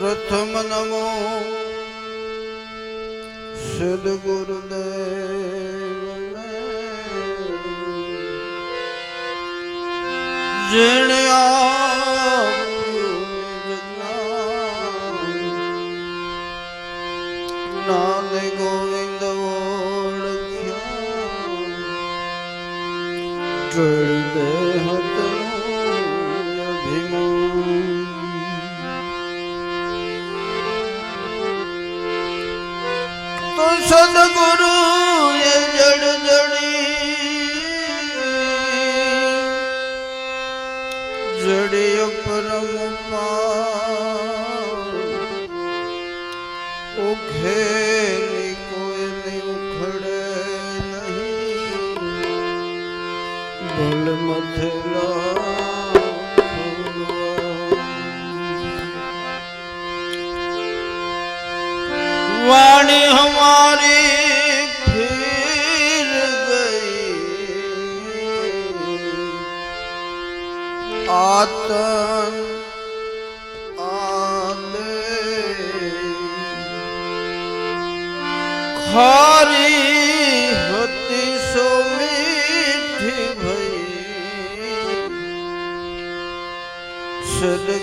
પ્રથમ નમો સદગુરુદેવ જેણે આ સદગુરુ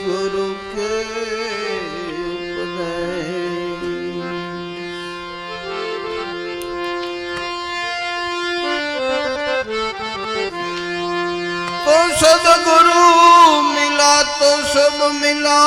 गुरु के तो सदगुरु मिला तो सब मिला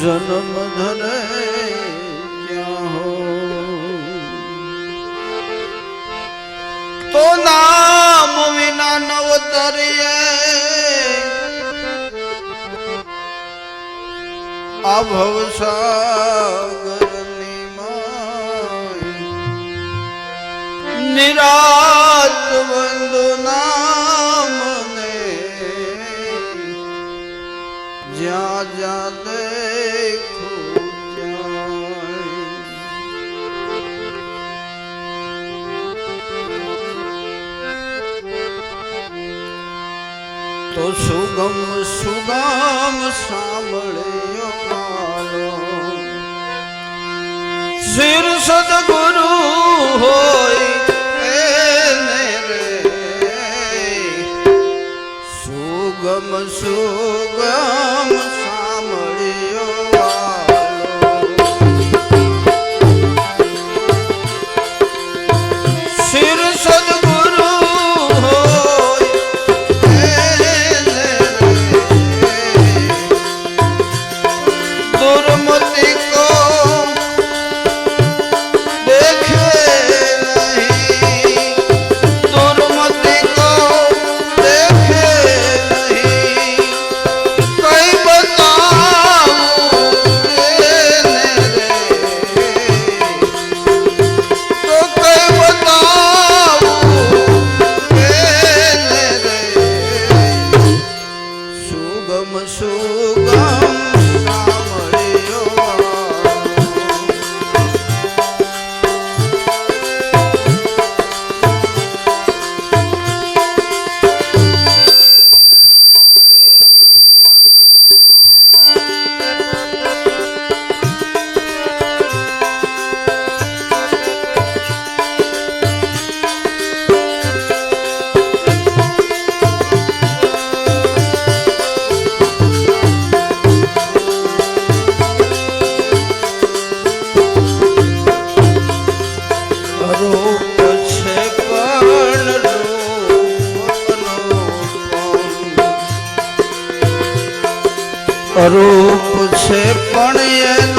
જન્મ ધરે તો નામ વિના નવતરીએ આ ભવસાગરની માં નિરાત્મા તો સુગમ સુગમ સાંભળ્યો શિર સદગુરુ અરૂપ છે પણ એ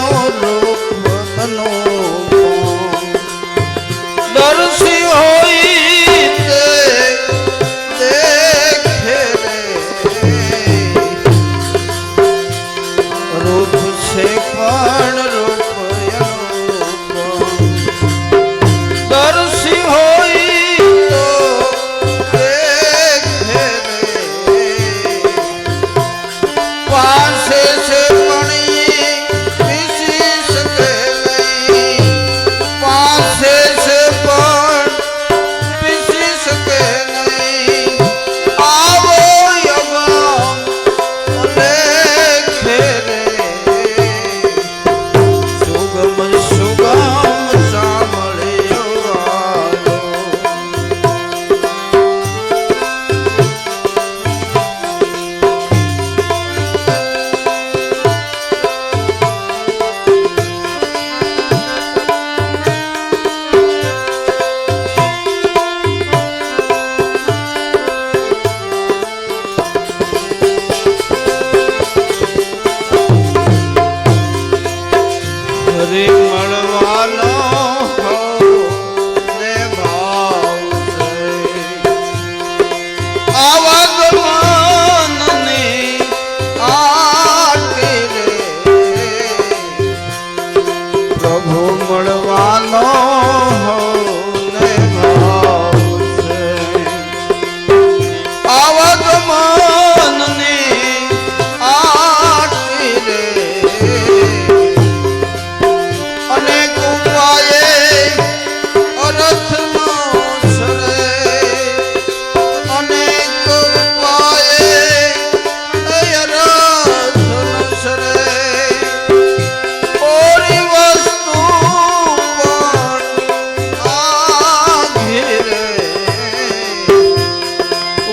শেষে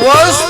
was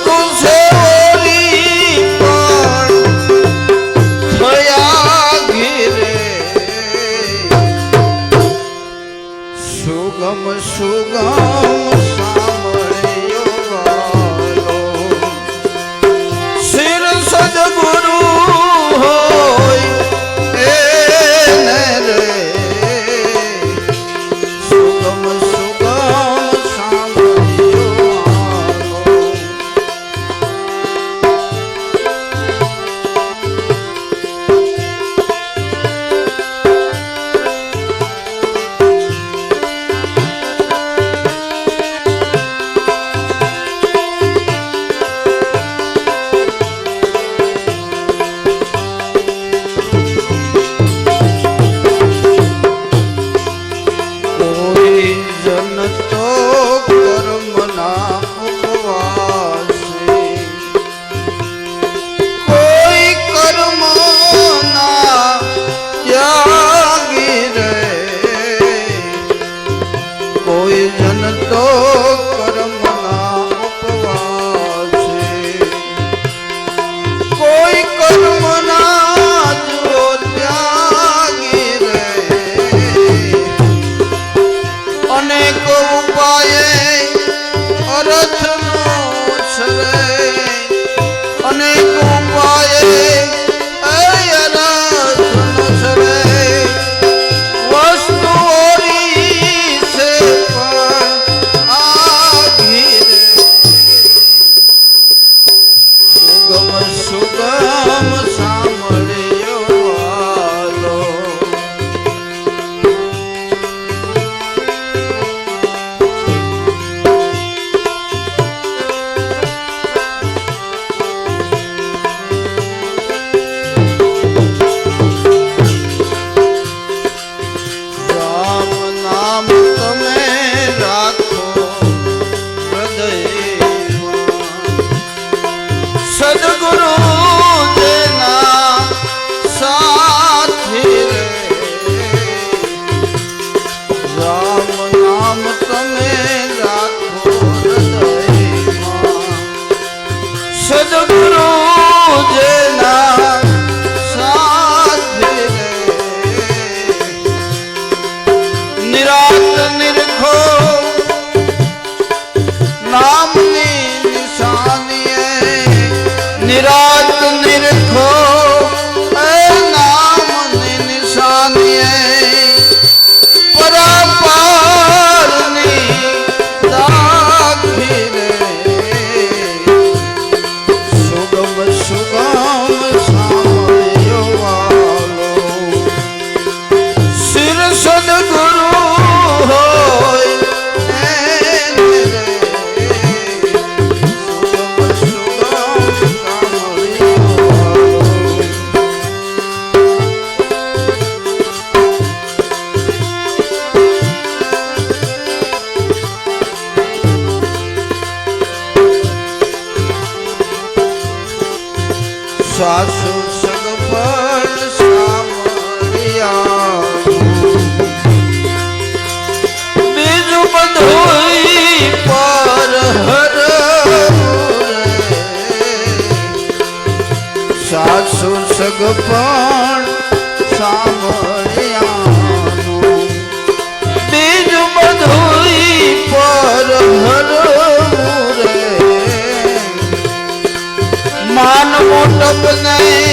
પણ સાંભળ્યા બીજ બધું પર ભરવું રે માન મોટપ નહીં.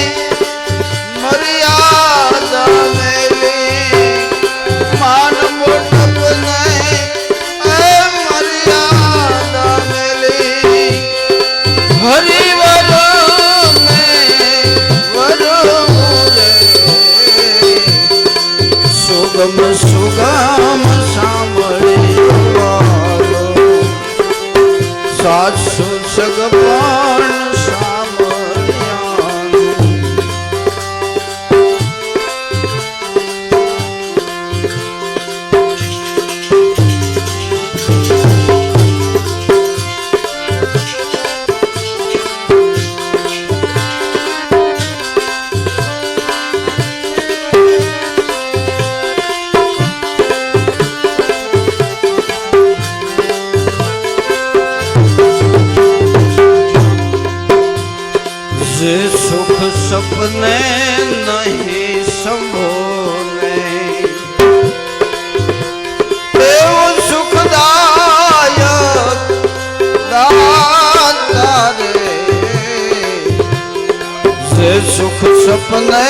સપને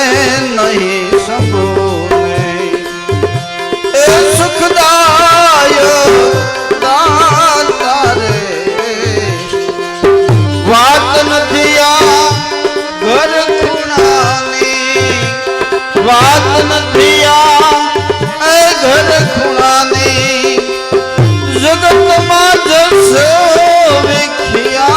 નહીં સપોને એ સુખદાય દાતા રે વાત નથી આ ઘર ખૂણાની. વાત નથી આ એ ઘર ખૂણાની. જગતમાં જશો વિખ્યા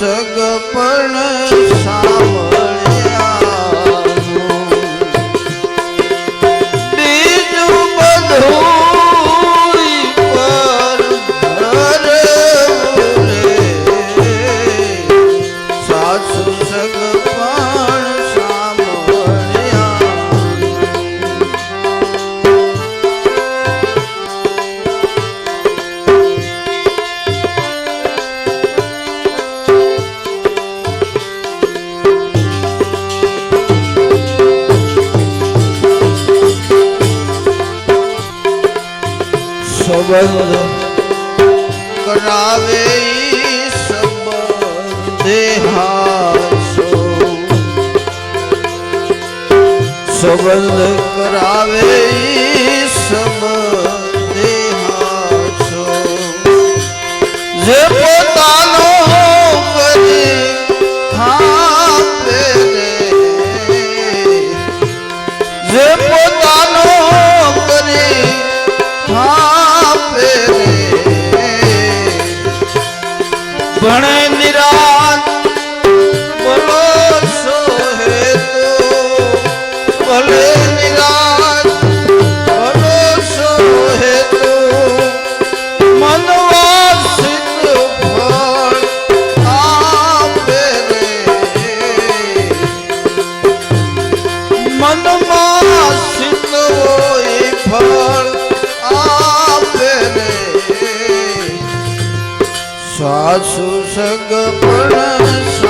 સગપણ સામ સંબંધ કરાવે સંબંધેહાસો સંબંધ કરાવે સાસુ સગ પણ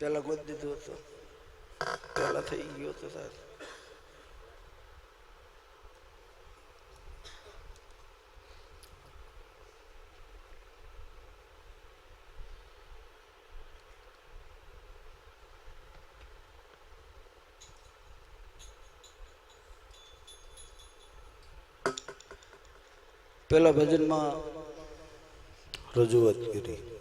પેલા ગોત દીધું હતું. પેલા થઈ ગયો હતો સાહેબ. પેલા ભજનમાં રજૂઆત કરી.